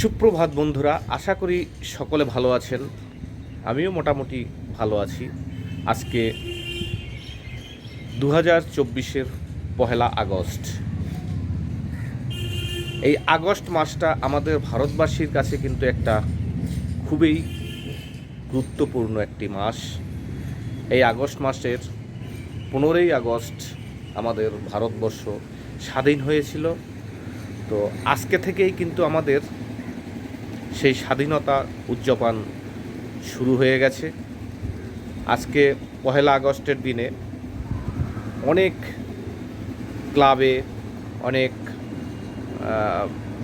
সুপ্রভাত বন্ধুরা, আশা করি সকলে ভালো আছেন। আমিও মোটামুটি ভালো আছি। আজকে দু হাজার চব্বিশের পহেলা আগস্ট। এই আগস্ট মাসটা আমাদের ভারতবাসীর কাছে কিন্তু একটা খুবই গুরুত্বপূর্ণ একটি মাস। এই আগস্ট মাসের পনেরোই আগস্ট আমাদের ভারতবর্ষ স্বাধীন হয়েছিল। তো আজকে থেকেই কিন্তু আমাদের সেই স্বাধীনতা উদযাপন শুরু হয়ে গেছে। আজকে পহেলা আগস্টের দিনে অনেক ক্লাবে, অনেক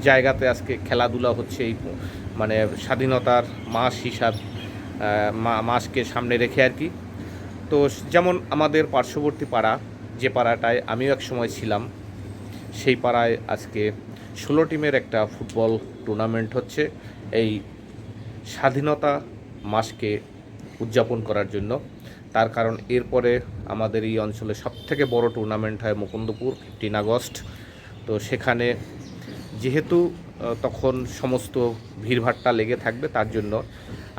জায়গাতে আজকে খেলাধুলা হচ্ছে এই মানে স্বাধীনতার মাস হিসাব মাসকে সামনে রেখে আর কি। তো যেমন আমাদের পার্শ্ববর্তী পাড়া, যে পাড়াটায় আমিও এক সময় ছিলাম, সেই পাড়ায় আজকে ষোলো টিমের একটা ফুটবল টুর্নামেন্ট হচ্ছে। এই স্বাধীনতা মাসকে উদযাপন করার জন্য। তার কারণ এরপরে আমাদের এই অঞ্চলে সবথেকে বড় টুর্নামেন্ট হয় মুকুন্দপুর ফিফটিন আগস্ট। তো সেখানে যেহেতু তখন সমস্ত ভিড়ভাট্টা লেগে থাকবে তার জন্য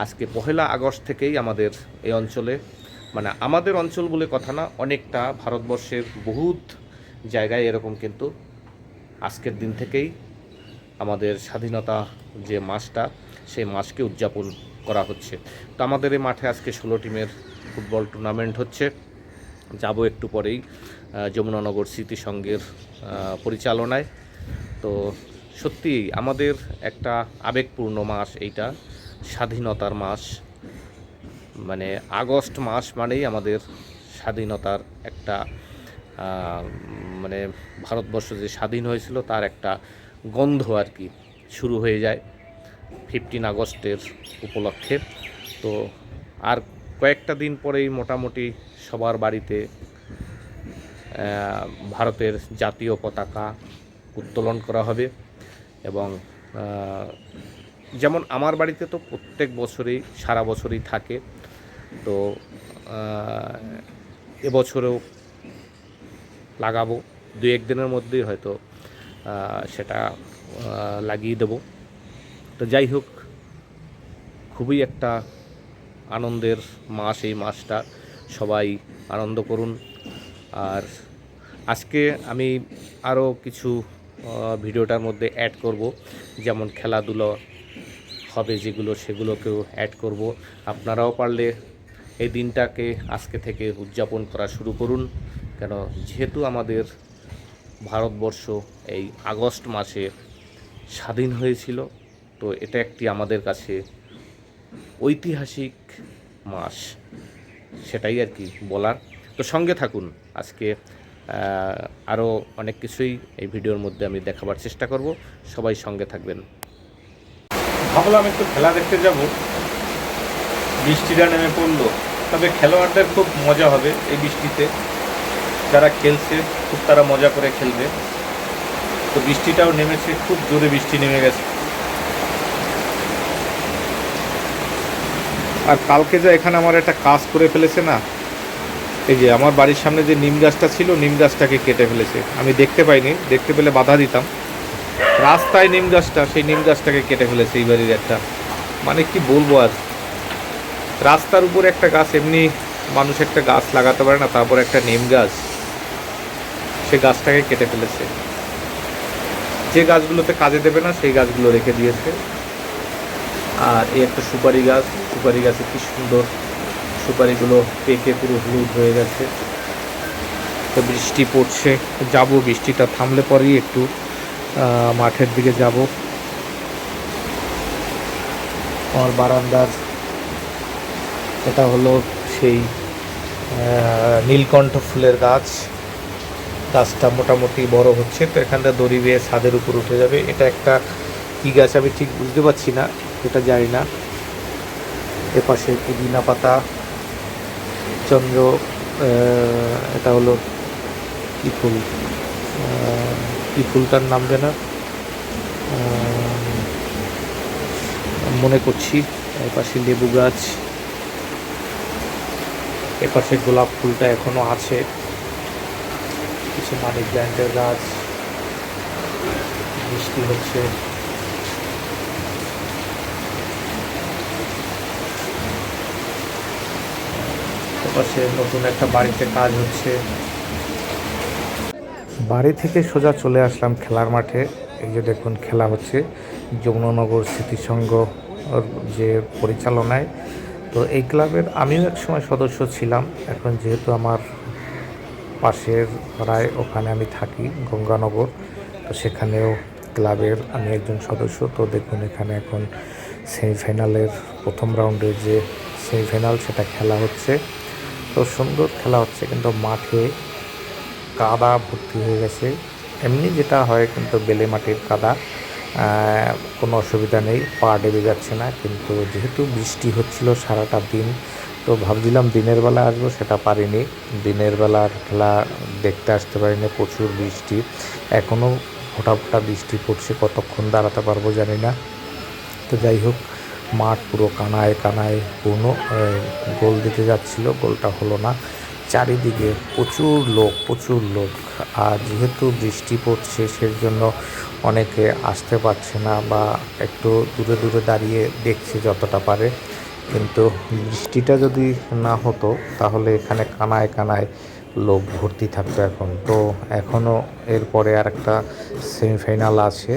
আজকে পহেলা আগস্ট থেকেই আমাদের এই অঞ্চলে মানে আমাদের অঞ্চল বলে কথা না, অনেকটা ভারতবর্ষের বহুত জায়গায় এরকম কিন্তু আজকের দিন থেকেই আমাদের স্বাধীনতা যে মাসটা, সেই মাসকে উদযাপন করা হচ্ছে। তো আমাদের এই মাঠে আজকে ষোলো টিমের ফুটবল টুর্নামেন্ট হচ্ছে। যাব একটু পরেই যমুনানগর স্মৃতি সংঘের পরিচালনায়। তো সত্যি আমাদের একটা আবেগপূর্ণ মাস এইটা, স্বাধীনতার মাস। মানে আগস্ট মাস মানেই আমাদের স্বাধীনতার একটা মানে ভারতবর্ষ যে স্বাধীন হয়েছিল, তার একটা গন্ধ আর কি শুরু হয়ে যায় ফিফটিন আগস্টের উপলক্ষে। তো আর কয়েকটা দিন পরেই মোটামুটি সবার বাড়িতে ভারতের জাতীয় পতাকা উত্তোলন করা হবে এবং যেমন আমার বাড়িতে তো প্রত্যেক বছরেই, সারা বছরই থাকে। তো এবছরেও লাগাবো। দু এক দিনের মধ্যেই হয়তো সেটা লাগিয়ে দেব। তো যাই হোক, খুবই একটা আনন্দের মাস এই মাসটা। সবাই আনন্দ করুন। আর আজকে আমি আরও কিছু ভিডিওটার মধ্যে অ্যাড করব। যেমন খেলাধুলো হবে যেগুলো, সেগুলোকেও অ্যাড করব। আপনারাও পারলে এই দিনটাকে আজকে থেকে উদযাপন করা শুরু করুন। কেন, যেহেতু আমাদের ভারতবর্ষ এই আগস্ট মাসে স্বাধীন হয়েছিল। তো এটা একটি আমাদের কাছে ঐতিহাসিক মাস, সেটাই আর কি বলার। তো সঙ্গে থাকুন, আজকে আরও অনেক কিছুই এই ভিডিওর মধ্যে আমি দেখাবার চেষ্টা করব। সবাই সঙ্গে থাকবেন। ভাবলাম একটু খেলা দেখতে যাব। বৃষ্টিটা নেমে পড়ল। তবে খেলোয়াড়দের খুব মজা হবে এই বৃষ্টিতে। যারা খেলছে, খুব তারা মজা করে খেলবে। তো বৃষ্টিটাও নেমেছে, খুব জোরে বৃষ্টি নেমে গেছে। আর কালকে যা এখানে আমার একটা কাজ করে ফেলেছে না, এই যে আমার বাড়ির সামনে যে নিম গাছটা ছিল, নিম গাছটাকে কেটে ফেলেছে। আমি দেখতে পাইনি, দেখতে পেলে বাধা দিতাম। রাস্তায় নিম গাছটা, সেই নিম গাছটাকে কেটে ফেলেছে এই বাড়ির একটা। মানে কি বলব আর? রাস্তার উপর একটা গাছ, এমনি মানুষ একটা গাছ লাগাতে পারে না, তারপর একটা নিম গাছ। সে গাছটাকে কেটে ফেলেছে। যে গাছগুলোতে কাজে দেবে না, সেই গাছগুলো রেখে দিয়েছে। আর এই একটা সুপারি গাছ, সুপারি গাছে কি সুন্দর সুপারিগুলো পেকে পুরো হলুদ হয়ে গেছে। তো বৃষ্টি পড়ছে, যাব, বৃষ্টিটা থামলে পরেই একটু মাঠের দিকে যাব। আমার বারান্দার, এটা হলো সেই নীলকণ্ঠ ফুলের গাছ। গাছটা মোটামুটি বড় হচ্ছে, তো এখানটা দড়ি বেয়ে ছাদের উপর উঠে যাবে। এটা একটা কী গাছ আমি ঠিক বুঝতে পারছি না, এটা জানি না। এপাশে পুদিনা পাতা, চন্দ্র এটা হলো কি ফুল? কি ফুলটার নাম যেন? মনে করছি এপাশে লেবু গাছ। এপাশে গোলাপ ফুলটা এখনও আছে। কিছু মানি প্ল্যান্টের গাছ বৃষ্টি হচ্ছে। পাশে নতুন একটা বাড়িতে কাজ হচ্ছে। বাড়ি থেকে সোজা চলে আসলাম খেলার মাঠে। এই যে দেখুন, খেলা হচ্ছে। যমুনানগর স্মৃতিসংঘ যে পরিচালনায়। তো এই ক্লাবের আমিও এক সময় সদস্য ছিলাম। এখন যেহেতু আমার পাশের পাড়ায় ওখানে আমি থাকি, গঙ্গানগর। তো সেখানেও ক্লাবের আমি একজন সদস্য। তো দেখুন, এখানে এখন সেমিফাইনালের প্রথম রাউন্ডের যে সেমিফাইনাল, সেটা খেলা হচ্ছে। তো সুন্দর খেলা হচ্ছে, কিন্তু মাঠে কাদা ভর্তি হয়ে গেছে। এমনি যেটা হয়, কিন্তু বেলে মাটির কাদা। কোনো অসুবিধা নেই, পা ডেবে যাচ্ছে না। কিন্তু যেহেতু বৃষ্টি হচ্ছিল সারাটা দিন তো ভাবছিলাম দিনের বেলা আসব, সেটা পারিনি। দিনের বেলার খেলা দেখতে আসতে পারিনি, প্রচুর বৃষ্টি। এখনও ফোটা ফোটা বৃষ্টি পড়ছে, কতক্ষণ দাঁড়াতে পারব জানি না। তো যাই হোক, মাঠ পুরো কানায় কানায় পূর্ণ গোল দিতে যাচ্ছিল, গোলটা হলো না। চারিদিকে প্রচুর লোক প্রচুর লোক। আর যেহেতু বৃষ্টি পড়ছে সেই জন্য অনেকে আসতে পারছে না বা একটু দূরে দূরে দাঁড়িয়ে দেখছে যতটা পারে। কিন্তু বৃষ্টিটা যদি না হতো, তাহলে এখানে কানায় কানায় লোক ভর্তি থাকতো এখন। তো এখনও এরপরে আর একটা সেমিফাইনাল আছে,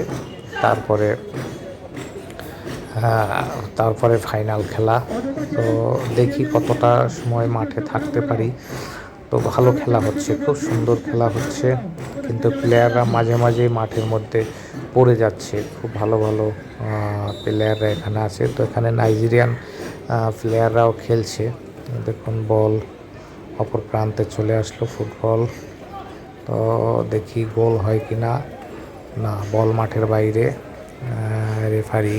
তারপরে তারপরে ফাইনাল খেলা। তো দেখি কতটা সময় মাঠে থাকতে পারি। তো ভালো খেলা হচ্ছে, খুব সুন্দর খেলা হচ্ছে, কিন্তু প্লেয়াররা মাঝে মাঝে মাঠের মধ্যে পড়ে যাচ্ছে। খুব ভালো ভালো প্লেয়াররা এখানে আছে। তো এখানে নাইজেরিয়ান প্লেয়াররাও খেলছে। দেখুন বল অপর প্রান্তে চলে আসলো ফুটবল তো দেখি গোল হয় কি না না বল মাঠের বাইরে। রেফারি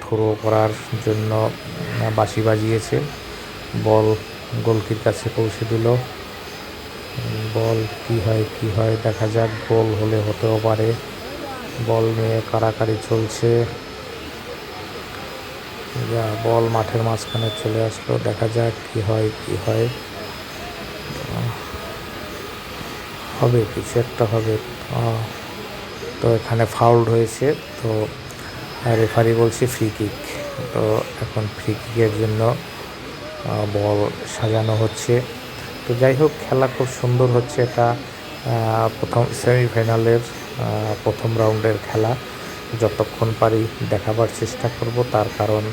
থ্রো করার জন্য বাঁশি বাজিয়েছে। বল গোলকির কাছে পৌঁছে দিল। বল কি হয় কি হয়, দেখা যাক। গোল হলে হতেও পারে। বল নিয়ে কাড়াকাড়ি চলছে। বল মাঠের মাঝখানে চলে আসলো। দেখা যাক কি হয় কি হয়। হবে, কিছু একটা হবে। তো এখানে ফাউল হয়েছে। তো রেফারি বলছে ফ্রি কিক তো এখন ফ্রি কিকের জন্য বল সাজানো হচ্ছে। তো যাই হোক, খেলা খুব সুন্দর হচ্ছে এটা। প্রথম সেমিফাইনালের প্রথম রাউন্ডের খেলা। যতক্ষণ পারি দেখাবার চেষ্টা করব। তার কারণ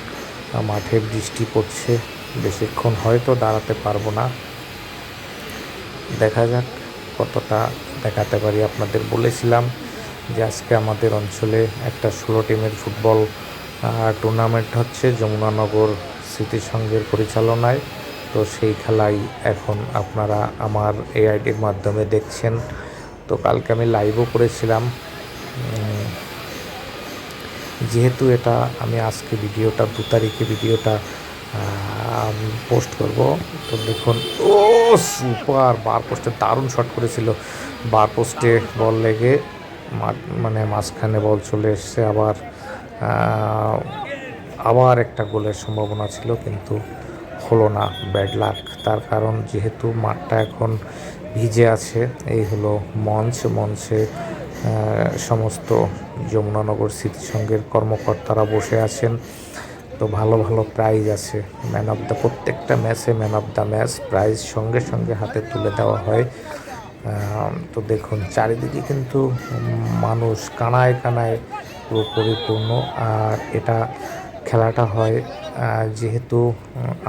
মাঠে বৃষ্টি পড়ছে। বেশিক্ষণ হয়তো দাঁড়াতে পারব না। দেখা যাক কতটা দেখাতে পারি। আপনাদের বলেছিলাম যে আজকে আমাদের অঞ্চলে একটা ষোলো টিমের ফুটবল টুর্নামেন্ট হচ্ছে যমুনানগর স্মৃতিসংঘের পরিচালনায়। তো সেই খেলাই এখন আপনারা আমার এআইডির মাধ্যমে দেখছেন। তো কালকে আমি লাইভও করেছিলাম। যেহেতু এটা আমি আজকে ভিডিওটা, দু তারিখে ভিডিওটা পোস্ট করব, তো দেখুন, ও, সুপার, বার পোস্টে দারুণ শট করেছিল। বার পোস্টে বল লেগে মানে মাঝখানে বল চলে এসছে, আবার আবার একটা গোলের সম্ভাবনা ছিল, কিন্তু হলো না, ব্যাড লাক। তার কারণ যেহেতু মাঠটা এখন ভিজে আছে, এই হলো মঞ্চ। মঞ্চে সমস্ত যমুনানগর স্মৃতিসংঘের কর্মকর্তারা বসে আছেন। তো ভালো ভালো প্রাইজ আছে। ম্যান অফ দ্য প্রত্যেকটা ম্যাচে man of the match prize সঙ্গে সঙ্গে হাতে তুলে দেওয়া হয়। তো দেখুন, চারিদিকে কিন্তু মানুষ কানায় কানায় পুরো পরিপূর্ণ। আর এটা খেলাটা হয় যেহেতু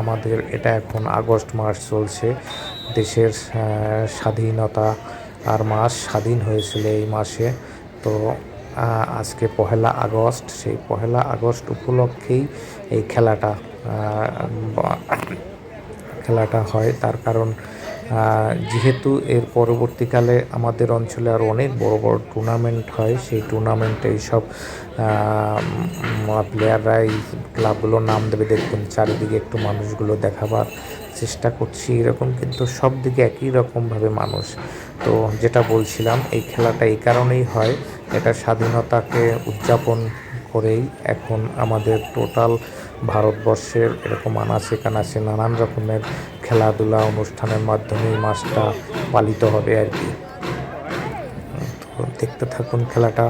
আমাদের এটা এখন আগস্ট মাস চলছে। দেশের স্বাধীনতা আর মাস স্বাধীন হয়েছিল এই মাসে। তো আজকে পহেলা আগস্ট সেই পহেলা আগস্ট উপলক্ষেই এই খেলাটা খেলাটা হয়। তার কারণ যেহেতু এর পরবর্তীকালে আমাদের অঞ্চলে আর অনেক বড় বড় টুর্নামেন্ট হয়, সেই টুর্নামেন্টে এইসব প্লেয়াররা এই ক্লাবগুলোর নাম দেবে। দেখবেন চারিদিকে একটু মানুষগুলো দেখাবার চেষ্টা করছি এরকম, কিন্তু সব দিকে একই রকমভাবে মানুষ। তো যেটা বলছিলাম, এই খেলাটা এই কারণেই হয়, এটা স্বাধীনতাকে উদযাপন করেই এখন আমাদের টোটাল ভারতবর্ষের এরকম আনাচে কানাচে নানান রকমের খেলাধুলা অনুষ্ঠানের মাধ্যমে এই মাসটা পালিত হবে আর কি। তো দেখতে থাকুন খেলাটা,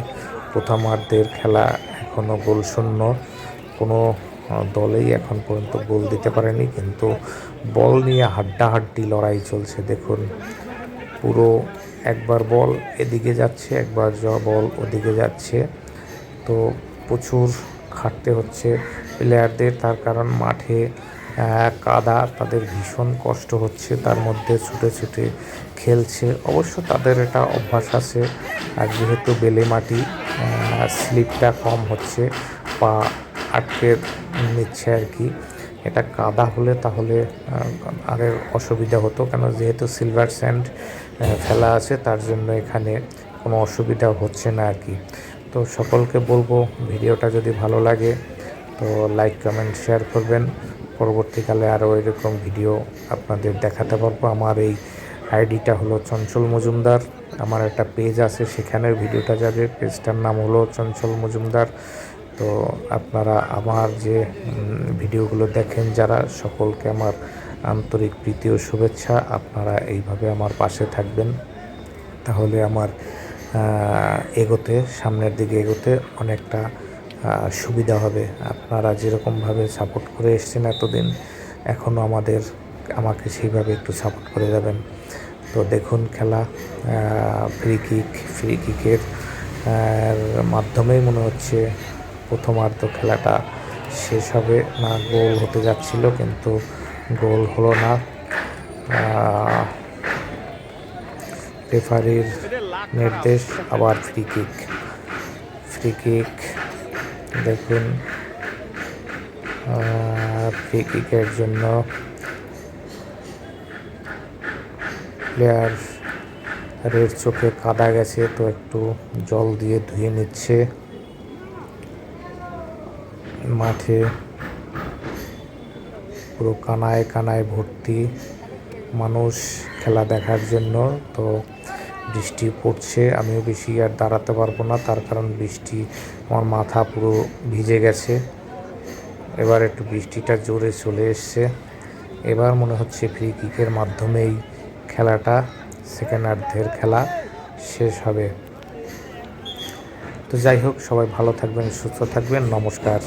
প্রথমার্ধের খেলা এখনও গোলশূন্য, কোনো দলেই এখন পর্যন্ত গোল দিতে পারেনি, কিন্তু বল নিয়ে হাড্ডাহাড্ডি লড়াই চলছে। দেখুন, পুরো একবার বল এদিকে যাচ্ছে, একবার বল ওদিকে যাচ্ছে। তো প্রচুর খাটতে হচ্ছে প্লেয়ারদের, তার কারণ মাঠে কাদা, তাদের ভীষণ কষ্ট হচ্ছে, তার মধ্যে ছুটে ছুটে খেলছে। অবশ্য তাদের এটা অভ্যাস আছে, আর যেহেতু বেলে মাটি স্লিপটা কম হচ্ছে, পা আটকে নিচ্ছে আর কি। এটা কাদা হলে তাহলে আরে অসুবিধা হতো কেন যেহেতু সিলভার স্যান্ড ফেলা আছে, তার জন্য এখানে কোনো অসুবিধা হচ্ছে না আর কি। তো সকলকে বলব, ভিডিওটা যদি ভালো লাগে, তো লাইক কমেন্ট শেয়ার করবেন। পরবর্তীকালে আরও এরকম ভিডিও আপনাদের দেখাতে পারব। আমার এই আইডিটা হলো চঞ্চল মজুমদার। আমার একটা পেজ আছে, সেখানের ভিডিওটা যাবে। পেজটার নাম হলো চঞ্চল মজুমদার। তো আপনারা আমার যে ভিডিওগুলো দেখেন, যারা সকলকে আমার আন্তরিক প্রীতি ও শুভেচ্ছা, আপনারা এইভাবে আমার পাশে থাকবেন। তাহলে আমার এগোতে, সামনের দিকে এগোতে অনেকটা সুবিধা হবে। আপনারা যেরকমভাবে সাপোর্ট করে এসছেন এতদিন এখনও আমাদের, আমাকে সেইভাবে একটু সাপোর্ট করে যাবেন। তো দেখুন খেলা ফ্রি কিক ফ্রি কিকের মাধ্যমেই মনে হচ্ছে প্রথমার্ধ খেলাটা শেষ হবে না, গোল হতে যাচ্ছিল কিন্তু গোল হলো না। রেফারির নির্দেশ, আবার ফ্রি কিক ফ্রি কিক দেখুন। ফ্রি কিকের জন্য প্লেয়ার রেড চোখে কাদা গেছে, তো একটু জল দিয়ে ধুয়ে নিচ্ছে। মাঠে পুরো কানায় কানায় ভর্তি মানুষ খেলা দেখার জন্য। তো বৃষ্টি পড়ছে, আমিও বেশি আর দাঁড়াতে পারব না, তার কারণ বৃষ্টি, আমার মাথা পুরো ভিজে গেছে। এবার একটু বৃষ্টিটা জোরে চলে এসছে। এবার মনে হচ্ছে ফ্রি কিকের মাধ্যমেই খেলাটা সেকেন্ড সেকেন্ডার্ধের খেলা শেষ হবে। তো যাই হোক, সবাই ভালো থাকবেন, সুস্থ থাকবেন, নমস্কার।